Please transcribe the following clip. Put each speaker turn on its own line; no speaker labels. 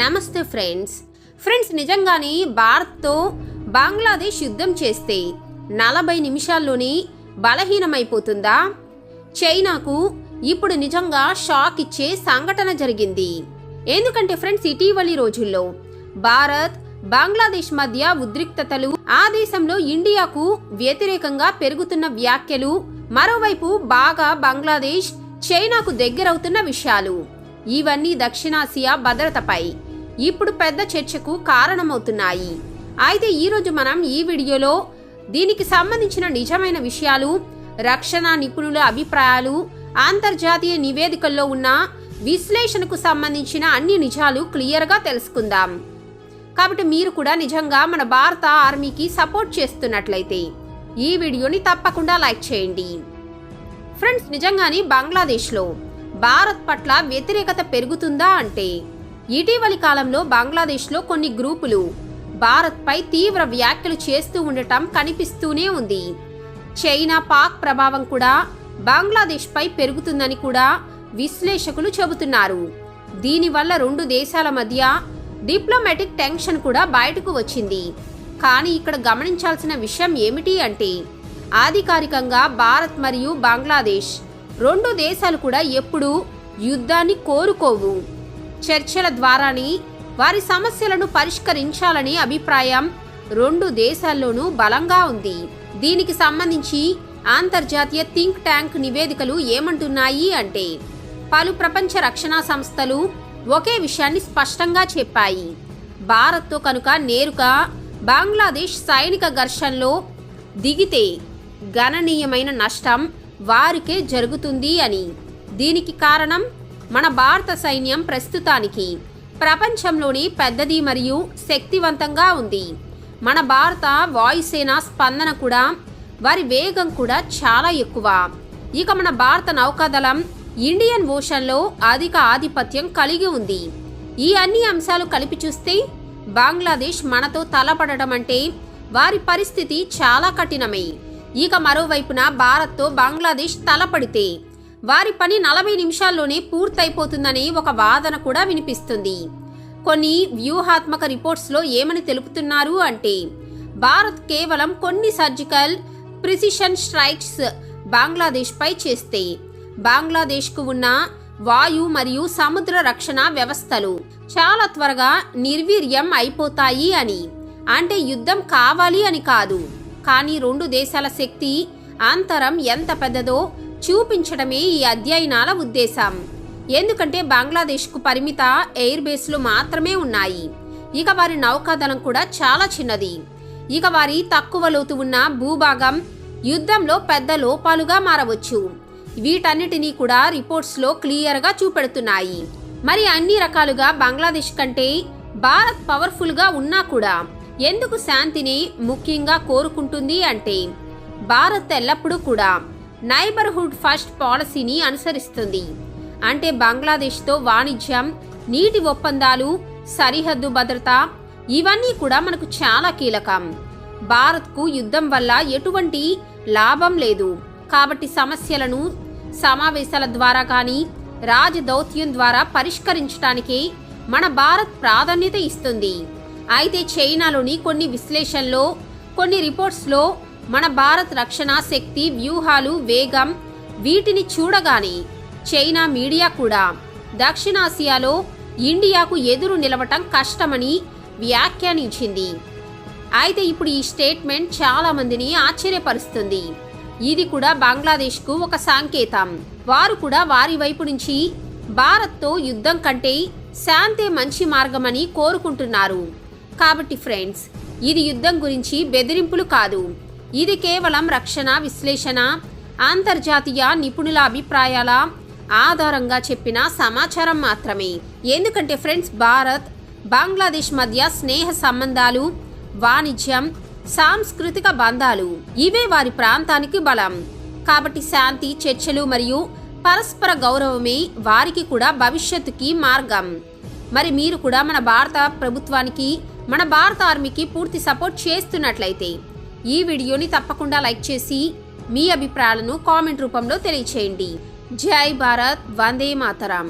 నమస్తే friends. Friends నిజంగానే భారత్తో బంగ్లాదేశ్ యుద్ధం చేస్తే నలభై నిమిషాల్లోనే బలహీనమైపోతుందా? చైనాకు ఇప్పుడు నిజంగా షాక్ ఇచ్చే సంఘటన జరిగింది. ఎందుకంటే ఫ్రెండ్స్ ఇటీవలి రోజుల్లో భారత్ బంగ్లాదేశ్ మధ్య ఉద్రిక్తతలు ఆ దేశంలో ఇండియాకు వ్యతిరేకంగా పెరుగుతున్న వ్యాఖ్యలు మరోవైపు బాగా బంగ్లాదేశ్ చైనాకు దగ్గరవుతున్న విషయాలు. ఇవన్నీ దక్షిణాసియా భద్రతపై. ఇప్పుడు పెద్ద చర్చకు కారణమవుతున్నాయి. అయితే ఈరోజు మనం ఈ వీడియోలో దీనికి సంబంధించిన నిజమైన విషయాలు రక్షణ నిపుణుల అభిప్రాయాలు అంతర్జాతీయ నివేదికల్లో ఉన్న విశ్లేషణకు సంబంధించిన అన్ని నిజాలు క్లియర్గా తెలుసుకుందాం. కాబట్టి మీరు కూడా నిజంగా మన భారత ఆర్మీకి సపోర్ట్ చేస్తున్నట్లయితే ఈ వీడియోని తప్పకుండా లైక్ చేయండి. ఫ్రెండ్స్ నిజంగానే బంగ్లాదేశ్లో భారత్ పట్ల వ్యతిరేకత పెరుగుతుందా అంటే ఇటీవలి కాలంలో బంగ్లాదేశ్లో కొన్ని గ్రూపులు భారత్పై తీవ్ర వ్యాఖ్యలు చేస్తూ ఉండటం కనిపిస్తూనే ఉంది. చైనా పాక్ ప్రభావం కూడా బంగ్లాదేశ్పై పెరుగుతుందని కూడా విశ్లేషకులు చెబుతున్నారు. దీనివల్ల రెండు దేశాల మధ్య డిప్లొమాటిక్ టెన్షన్ కూడా బయటకు వచ్చింది. కానీ ఇక్కడ గమనించాల్సిన విషయం ఏమిటి అంటే అధికారికంగా భారత్ మరియు బంగ్లాదేశ్ రెండు దేశాలు కూడా ఎప్పుడూ యుద్ధాన్ని కోరుకోవు. చర్చల ద్వారానే వారి సమస్యలను పరిష్కరించాలనే అభిప్రాయం రెండు దేశాల్లోనూ బలంగా ఉంది. దీనికి సంబంధించి అంతర్జాతీయ థింక్ ట్యాంక్ నివేదికలు ఏమంటున్నాయి అంటే పలు ప్రపంచ రక్షణ సంస్థలు ఒకే విషయాన్ని స్పష్టంగా చెప్పాయి. భారత్తో కనుక నేరుగా బంగ్లాదేశ్ సైనిక ఘర్షణలో దిగితే గణనీయమైన నష్టం వారికే జరుగుతుంది అని. దీనికి కారణం మన భారత సైన్యం ప్రస్తుతానికి. ప్రపంచంలోని పెద్దది మరియు శక్తివంతంగా ఉంది. మన భారత వాయుసేన స్పందన కూడా వారి వేగం కూడా చాలా ఎక్కువ. ఇక మన భారత నౌకాదళం ఇండియన్ ఓషన్లో అధిక ఆధిపత్యం కలిగి ఉంది. ఈ అన్ని అంశాలు కలిపి చూస్తే బంగ్లాదేశ్ మనతో తలపడటం అంటే వారి పరిస్థితి చాలా కఠినమే. ఇక మరోవైపున భారత్తో బంగ్లాదేశ్ తలపడితే వారి పని నలభై నిమిషాల్లోనే పూర్తయిపోతుందని ఒక వాదన కూడా వినిపిస్తుంది. కొన్ని వ్యూహాత్మక రిపోర్ట్స్లో ఏమని తెలుపుతున్నారు అంటే భారత్ కేవలం కొన్ని సర్జికల్ ప్రిసిషన్ స్ట్రైక్స్ బంగ్లాదేశ్పై చేస్తే బంగ్లాదేశ్కు ఉన్న వాయు మరియు సముద్ర రక్షణ వ్యవస్థలు చాలా త్వరగా నిర్వీర్యం అయిపోతాయి అని అంటే యుద్ధం కావాలి అని కాదు. కానీ రెండు దేశాల శక్తి అంతరం ఎంత పెద్దదో చూపించడమే ఈ అధ్యయనాల ఉద్దేశం. ఎందుకంటే బంగ్లాదేశ్కు పరిమిత ఎయిర్ బేస్లు మాత్రమే ఉన్నాయి. ఇక వారి నౌకాదళం కూడా చాలా చిన్నది. ఇక వారి తక్కువ లోతు ఉన్న భూభాగం యుద్ధంలో పెద్ద లోపాలుగా మారవచ్చు. వీటన్నిటినీ కూడా రిపోర్ట్స్లో క్లియర్గా చూపెడుతున్నాయి. మరి అన్ని రకాలుగా బంగ్లాదేశ్ కంటే భారత్ పవర్ఫుల్గా ఉన్నా కూడా ఎందుకు శాంతిని ముఖ్యంగా కోరుకుంటుంది అంటే భారత్ ఎల్లప్పుడూ కూడా నైబర్హుడ్ ఫస్ట్ పాలసీని అనుసరిస్తుంది. అంటే బంగ్లాదేశ్తో వాణిజ్యం నీటి ఒప్పందాలు సరిహద్దు భద్రత ఇవన్నీ కూడా మనకు చాలా కీలకం. భారత్కు యుద్ధం వల్ల ఎటువంటి లాభం లేదు. కాబట్టి సమస్యలను సమావేశాల ద్వారా కానీ రాజదౌత్యం ద్వారా పరిష్కరించడానికి మన భారత్ ప్రాధాన్యత ఇస్తుంది. అయితే చైనాలోని కొన్ని విశ్లేషణలో కొన్ని రిపోర్ట్స్లో మన భారత్ రక్షణ శక్తి వ్యూహాలు వేగం వీటిని చూడగానే చైనా మీడియా కూడా దక్షిణాసియాలో ఇండియాకు ఎదురు నిలవటం కష్టమని వ్యాఖ్యానించింది. అయితే ఇప్పుడు ఈ స్టేట్మెంట్ చాలా మందిని ఆశ్చర్యపరుస్తుంది. ఇది కూడా బంగ్లాదేశ్కు ఒక సంకేతం. వారు కూడా వారి వైపు నుంచి భారత్తో యుద్ధం కంటే శాంతే మంచి మార్గమని కోరుకుంటున్నారు. కాబట్టి ఫ్రెండ్స్ ఇది యుద్ధం గురించి బెదిరింపులు కాదు. ఇది కేవలం రక్షణ విశ్లేషణ అంతర్జాతీయ నిపుణుల అభిప్రాయాల ఆధారంగా చెప్పిన సమాచారం మాత్రమే. ఎందుకంటే ఫ్రెండ్స్ భారత్ బంగ్లాదేశ్ మధ్య స్నేహ సంబంధాలు వాణిజ్యం సాంస్కృతిక బంధాలు ఇవే వారి ప్రాంతానికి బలం. కాబట్టి శాంతి చర్చలు మరియు పరస్పర గౌరవమే వారికి కూడా భవిష్యత్తుకి మార్గం. మరి మీరు కూడా మన భారత ప్రభుత్వానికి మన భారత ఆర్మీకి పూర్తి సపోర్ట్ చేస్తున్నట్లయితే ఈ వీడియోని తప్పకుండా లైక్ చేసి మీ అభిప్రాయాలను కామెంట్ రూపంలో తెలియచేయండి. జై భారత్ వందే మాతరం.